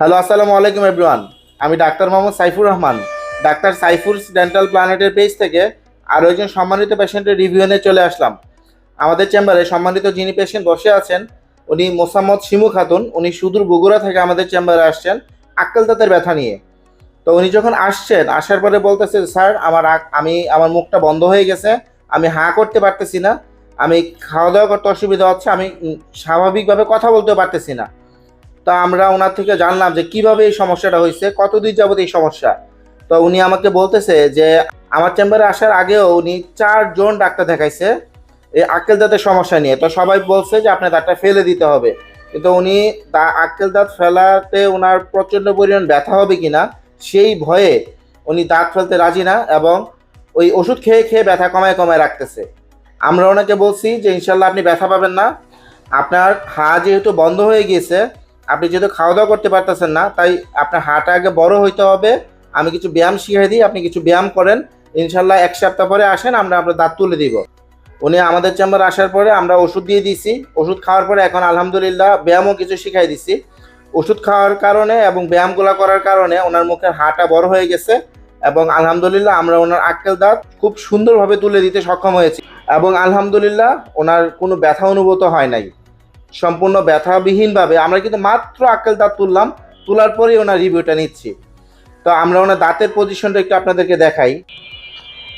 Hello আসসালামু আলাইকুম everyone আমি doctor Mohammad Saifur Rahman. Doctor Saifur dental প্ল্যানেটের page থেকে আরও একজন সম্মানিত পেশেন্টের রিভিউ নিয়ে চলে আসলাম। আমাদের চেম্বারে সম্মানিত যিনি পেশেন্ট বসে আছেন, উনি মোসাম্মদ শিমু খাতুন। উনি সুদূর বগুড়া থেকে আমাদের চেম্বারে আসছেন আক্কেল দাঁতের ব্যথা নিয়ে। তো উনি যখন আসছেন, আসার পরে বলতেছে, স্যার, আমার আমি, আমার মুখটা বন্ধ হয়ে গেছে, আমি হাঁ করতে পারতেছি না, আমি খাওয়া দাওয়া করতে অসুবিধা হচ্ছে, আমি স্বাভাবিকভাবে কথা বলতে পারতেছি না। তো আমরা ওনার থেকে জানলাম যে কীভাবে এই সমস্যাটা হয়েছে, কতদিন যাবত এই সমস্যা। তো উনি আমাকে বলতেছে যে আমার চেম্বারে আসার আগেও উনি চারজন ডাক্তার দেখাইছে এই আক্কেল দাঁতের সমস্যা নিয়ে। তো সবাই বলছে যে আপনার দাঁতটা ফেলে দিতে হবে। কিন্তু উনি তা আক্কেল দাঁত ফেলাতে ওনার প্রচণ্ড পরিমাণ ব্যথা হবে কিনা, সেই ভয়ে উনি দাঁত ফেলতে রাজি না এবং ওই ওষুধ খেয়ে খেয়ে ব্যথা কমায় কমায় রাখতেছে। আমরা ওনাকে বলছি যে ইনশাল্লাহ আপনি ব্যথা পাবেন না। আপনার হা যেহেতু বন্ধ হয়ে গিয়েছে আপনি যেহেতু খাওয়া দাওয়া করতে পারতেছেন না, তাই আপনার হাঁটা আগে বড় হইতে হবে। আমি কিছু ব্যায়াম শিখিয়ে দিই, আপনি কিছু ব্যায়াম করেন। ইনশাল্লাহ এক সপ্তাহ পরে আসেন, আমরা আপনার দাঁত তুলে দিব। উনি আমাদের চেম্বার আসার পরে আমরা ওষুধ দিয়ে দিছি ওষুধ খাওয়ার পরে এখন আলহামদুলিল্লাহ ব্যায়ামও কিছু শিখাই দিছি। ওষুধ খাওয়ার কারণে এবং ব্যায়ামগুলো করার কারণে ওনার মুখের হাঁটা বড় হয়ে গেছে এবং আলহামদুলিল্লাহ আমরা ওনার আক্কেল দাঁত খুব সুন্দরভাবে তুলে দিতে সক্ষম হয়েছি। এবং আলহামদুলিল্লাহ ওনার কোনো ব্যথা অনুভূত হয় নাই। সম্পূর্ণ ব্যথাবিহীনভাবে আমরা কিন্তু মাত্র আক্কেল দাঁত তুললাম, তোলার পরেই ওনার রিভিউটা নিচ্ছি। তো আমরা ওনার দাঁতের পজিশনটা একটু আপনাদেরকে দেখাই।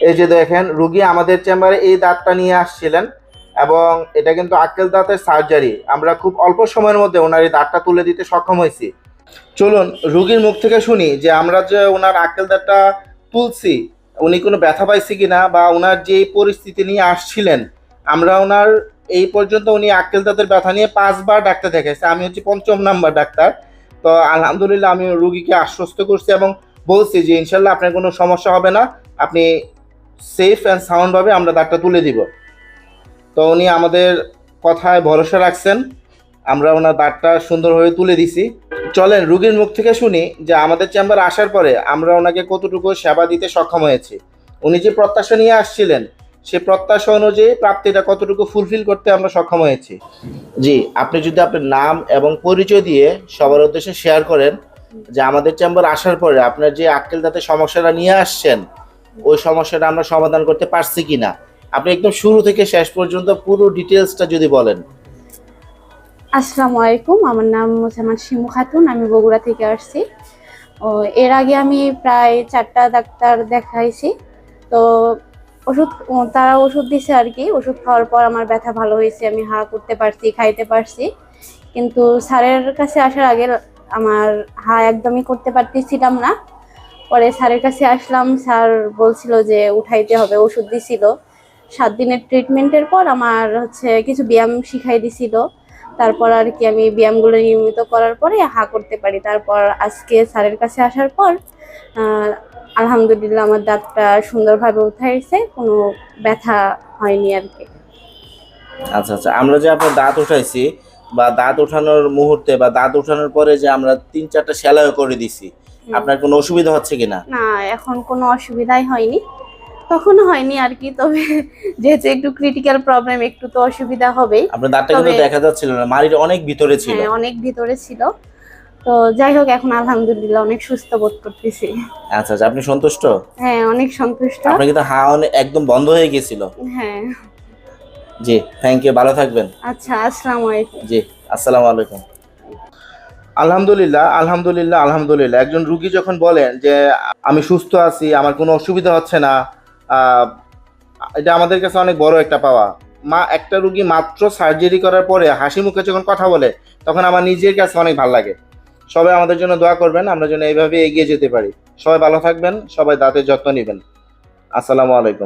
এই যে দেখেন, রুগী আমাদের চেম্বারে এই দাঁতটা নিয়ে আসছিলেন এবং এটা কিন্তু আক্কেল দাঁতের সার্জারি আমরা খুব অল্প সময়ের মধ্যে ওনার এই দাঁতটা তুলে দিতে সক্ষম হয়েছি। চলুন, রুগীর মুখ থেকে শুনি যে আমরা যে ওনার আক্কেল দাঁতটা তুলছি, উনি কোনো ব্যথা পাইছে কিনা বা ওনার যে পরিস্থিতি নিয়ে আসছিলেন, আমরা ওনার এই পর্যন্ত উনি আক্কেল দাঁতের ব্যথা নিয়ে পাঁচবার ডাক্তার দেখাইছে। আমি হচ্ছে পঞ্চম নাম্বার ডাক্তার। তো আলহামদুলিল্লাহ আমি রুগীকে আশ্বস্ত করছি এবং বলছি যে, ইনশাল্লাহ আপনার কোনো সমস্যা হবে না। আপনি সেফ অ্যান্ড সাউন্ডভাবে আমরা দাঁতটা তুলে দিব। তো উনি আমাদের কথায় ভরসা রাখছেন। আমরা ওনার দাঁতটা সুন্দরভাবে তুলে দিছি। চলেন, রুগীর মুখ থেকে শুনি যে, আমাদের চেম্বার আসার পরে আমরা ওনাকে কতটুকু সেবা দিতে সক্ষম হয়েছি? উনি যে প্রত্যাশা নিয়ে আসছিলেন সে প্রত্যাশা অনুযায়ী প্রাপ্তিটা কতটুকু ফুলফিল করতে আমরা সক্ষম হয়েছি। জি আপনি যদি আপনার নাম এবং পরিচয় দিয়ে সবার উদ্দেশ্যে শেয়ার করেন যে আমাদের চেম্বার আসার পরে আপনার যে আক্কেল দাঁতের সমস্যাটা নিয়ে আসছেন ওই সমস্যাটা আমরা সমাধান করতে পারছি কিনা? আপনি একদম শুরু থেকে শেষ পর্যন্ত পুরো ডিটেলসটা যদি বলেন। আসসালামু আলাইকুম আমার নাম মোসাম্মদ শিমু খাতুন আমি বগুড়া থেকে আসছি। ও এর আগে আমি প্রায় চারটা ডাক্তার দেখাইছি। তো ওষুধ তারা ওষুধ দিছে আর কি ওষুধ খাওয়ার পর আমার ব্যথা ভালো হয়েছে, আমি হা করতে পারছি, খাইতে পারছি। কিন্তু স্যারের কাছে আসার আগে আমার হা একদমই করতে পারতেছিলাম না। পরে স্যারের কাছে আসলাম, স্যার বলছিল যে উঠাইতে হবে, ওষুধ দিছিল। সাত দিনের ট্রিটমেন্টের পর আমার হচ্ছে কিছু ব্যায়াম শিখাই দিছিল। তারপর আর কি আমি ব্যায়ামগুলো নিয়মিত করার পরে হা করতে পারি। তারপর আজকে স্যারের কাছে আসার পর আলহামদুলিল্লাহ আমার দাঁতটা সুন্দরভাবে উঠাইছে কোনো ব্যথা হয়নি আর কি। আচ্ছা আচ্ছা আমরা যে আপনার দাঁত উঠাইছি বা দাঁত ওঠানোর মুহূর্তে বা দাঁত ওঠানোর পরে যে আমরা তিন চারটা সেলাইও করে দিছি আপনার কোনো অসুবিধা হচ্ছে কিনা? না এখন কোনো অসুবিধাই হয়নি তখনও হয়নি আর কি তবে যেহেতু একটু ক্রিটিক্যাল প্রবলেম একটু তো অসুবিধা হবেই। আপনার দাঁতটা কিন্তু দেখা যাচ্ছিল না মাড়ির অনেক ভিতরে ছিল। হ্যাঁ অনেক ভিতরে ছিল। তো যাই হোক এখন আলহামদুলিল্লাহ অনেক সুস্থ বোধ করতেছি। আচ্ছা আচ্ছা আপনি সন্তুষ্ট? হ্যাঁ অনেক সন্তুষ্ট। আপনার কিন্তু হা একদম বন্ধ হয়ে গেছিল হ্যাঁ। জি থ্যাংক ইউ ভালো থাকবেন। আচ্ছা আসসালামু আলাইকুম। জি আসসালামু আলাইকুম। আলহামদুলিল্লাহ আলহামদুলিল্লাহ আলহামদুলিল্লাহ। একজন রুগী যখন বলেন যে আমি সুস্থ আছি আমার কোনো অসুবিধা হচ্ছে না। এটা আমাদের কাছে অনেক বড় একটা পাওয়া। মা একটা রুগী মাত্র সার্জারি করার পরে হাসি মুখে যখন কথা বলে তখন আমার নিজের কাছে অনেক ভালো লাগে। সবাই আমাদের জন্য দোয়া করবেন, আমরা যেন এইভাবে এগিয়ে যেতে পারি। সবাই ভালো থাকবেন, সবাই দাঁতের যত্ন নেবেন। আসসালামু আলাইকুম।